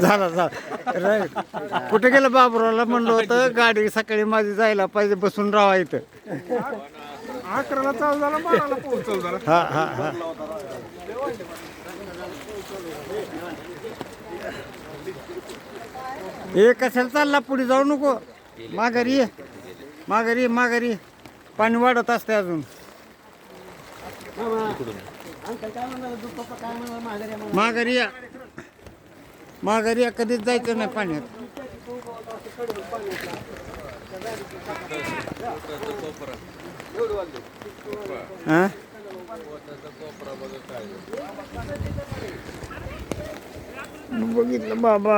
झाला झाला. राईट कुठे गेलं बाबुरावला? म्हणलं होतं गाडी सकाळी माझी जायला पाहिजे बसून राहा इथं. अकराला चालू झाला हे कशाला चालला? पुढे जाऊ नको. माघारी ये. माघारी माघारी पाणी वाढत असते अजून. माघारी या. माघारी या कधीच जायचं नाही पाण्यात. हा? बघितलं बाबा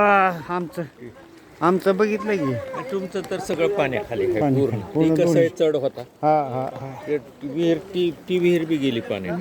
आमचं. आमचं बघितलं की. तुमचं तर सगळं पाण्याखाली आहे पाणी- पूर्ण. पूर्ण ती कसं आहे चढ होता. हा हा हा. ते विहीर ती ती विहीर बी गेली पाण्यात.